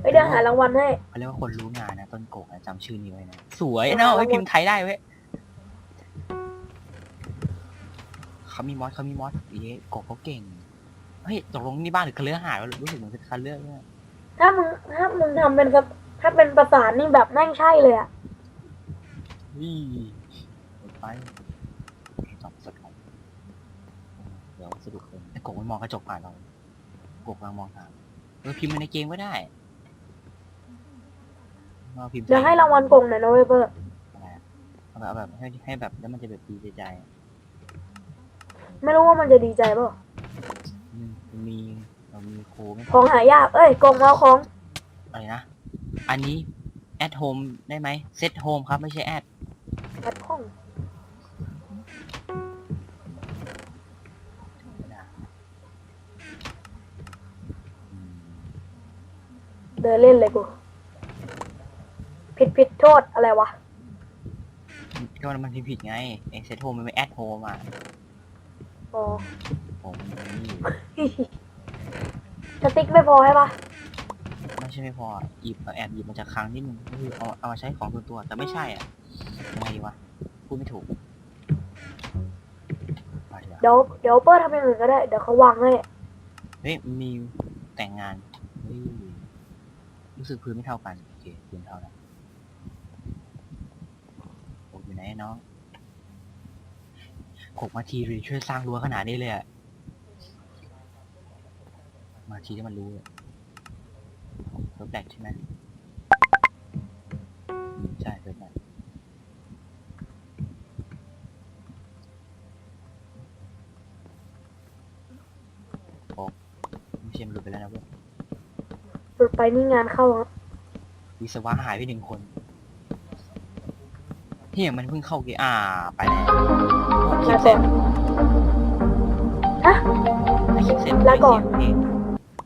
เฮ้ยเดี๋ยวหารางวัลให้ เขาเรียกว่าคนรู้งานนะต้นโกกนะจำชื่อนี้ไว้นะ สวยเนาะไอ้ยพิมพ์ไทยได้เว้ยเขามีมอสเขามีมอสเย้โกกเขาเก่ง เฮ้ยตกลงนี่บ้านหรือคาเลือหาดวะรู้สึกเหมือนเป็นคาเลือเนี่ยถ้ามึงถ้ามึงทำเป็นกับถ้าเป็นประสานนี่แบบแม่งใช่เลยอะวิ่ไปจอบสดของเดี๋ยวสะดุดคนไอ้โกกมันมองกระจกผ่านเราโกกกำลังมองตามเออพิมพ์มันในเกมก็ได้ ว่าพิมพ์ไทเดี๋ยวให้รางวัลกงหน่อยนะเว้ยเบอร์ อะไรอะเอาแบบเอาแบบให้ให้แบบแล้วมันจะแบบดีใจใจอะไม่รู้ว่ามันจะดีใจเปล่าอืมมีเรามีโคไม่ขพอองหายากเอ้ยกงมาเอาของ อะไรนะ อันนี้แอดโฮมได้ไหมเซตโฮมครับไม่ใช่แอดแอดของไม่ได้อืมเดินเล่นเลยกู ผิดผิดโทษอะไรวะก็มันพิมพ์ผิดไงไอเซตโฮมมันไม่แอดโฮมอะอ๋อ ผมมันนี่สติ๊กไม่พอใช่ปะไม่ใช่ไม่พอหยิบแอบหยิบมาจากครั้งนิดนึงก็คือเอาเอามาใช้ของตัวตัวๆแต่ไม่ใช่อะยังไงดีวะพูดไม่ถูกไปดีกว่าเดี๋ยวเดี๋ยวเปอร์ทำอย่างอื่นก็ได้ เดี๋ยวเขาวางให้เฮ้ยมีแต่งงานเฮ้ยรู้สึกพื้นไม่เท่ากันโอเคพื้นเท่าแล้วโอ้อยู่ ไหนน้องขกมาทีรีช่วยสร้างรั้วขนาดนี้เลยอะมาทีที่มันรู้เลยเซิร์ฟแบกใช่ไหมอืมใช่เซิร์ฟแบกโอ้ไม่ใช่มันหลุดไปแล้วนะเว้ยหลุดไปนี่งานเข้าอะวิศวะหายไปหนึ่งคน เฮียมันเพิ่งเข้าเกมอ่าไปแล้วคลิลาปก่เสร็อจนฮะคลิปเสร็จลาก่อนเอง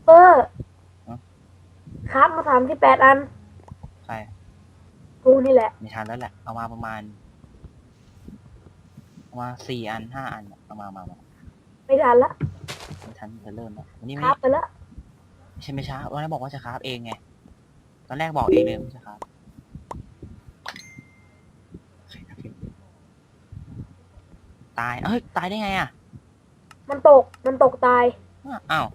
เปอร์ครับมาถามที่แปดอันใช่กูนี่แหละไม่ทันแล้วแหละ เอามาประมาณเอามาสี่อันห้าอันอะเอามามามาไม่ทันละไม่ทันจะเริ่มแล้ววันนี้คไม่รับไปละไม่ใช่ไม่ช้าวันนั้นบอกว่าจะคราฟเองไงตอนแรกบอกเองเลยไม่ใช่ครับ ตายเอ้ยตายได้ไงอะมันตกมันตกตายอ้าว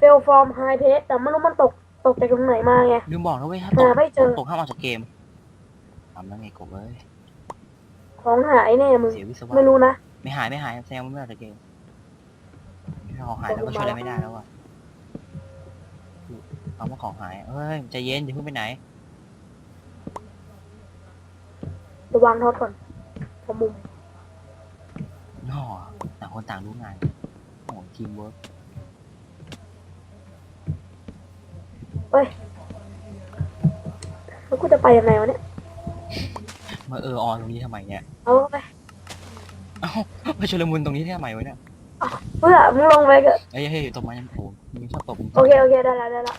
fail from high pace แต่ไม่รู้มันตกตกจากตรงไหนมาไงลืมบอกนะเว้ยถ้าตกหาไม่เจอตกห้ามออกจากเกมทำแล้วไงกบเอ้ยของหายแน่มึงเสียวิศวะไม่รู้นะไม่หายไม่หายแซงไม่ออกจากเกมถ้าของหายแล้วก็ช่วยอะไรไม่ได้แล้วอะเอาว่าของหายเฮ้ยใจเย็นอย่าเพิ่งไปไหนระวังทอดก่อนพอมุมน่อต่าง คนต่างรู้งานโอ้โหทีมเวิร์กแล้วกูจะไปยังไงวะเนี่ย มาเออออนตรงนี้ทำไมเนี่ยเอาไปมาชุลมุนตรงนี้ทำไมวะเนี่ยเพื่อมึงลงไปก็เอ้ยเฮ้ยตบมายังโผล่มึงชอบตบมึงชโอบเคโอเคได้แล้วได้แล้ว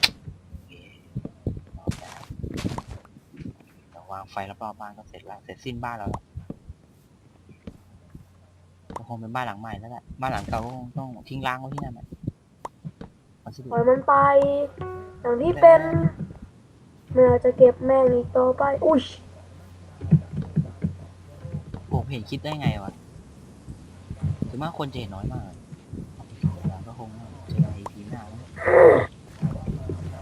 เดี๋ยววางไฟรอบๆบ้านก็เสร็จแล้วเสร็จสิ้นบ้านแล้วล่ะก็ คงเป็นบ้านหลังใหม่แล้วแหละบ้านหลังเก่าก็คงต้องทิ้งร้างไว้ที่นั่นแหละวัสดุปล่อยมันไป อย่างที่เป็นไม่อาจจะเก็บแม่งอีกต่อไป อุ้ยผมเห็นคิดได้ไงวะถึงมากคนจะเห็นน้อยมากเลย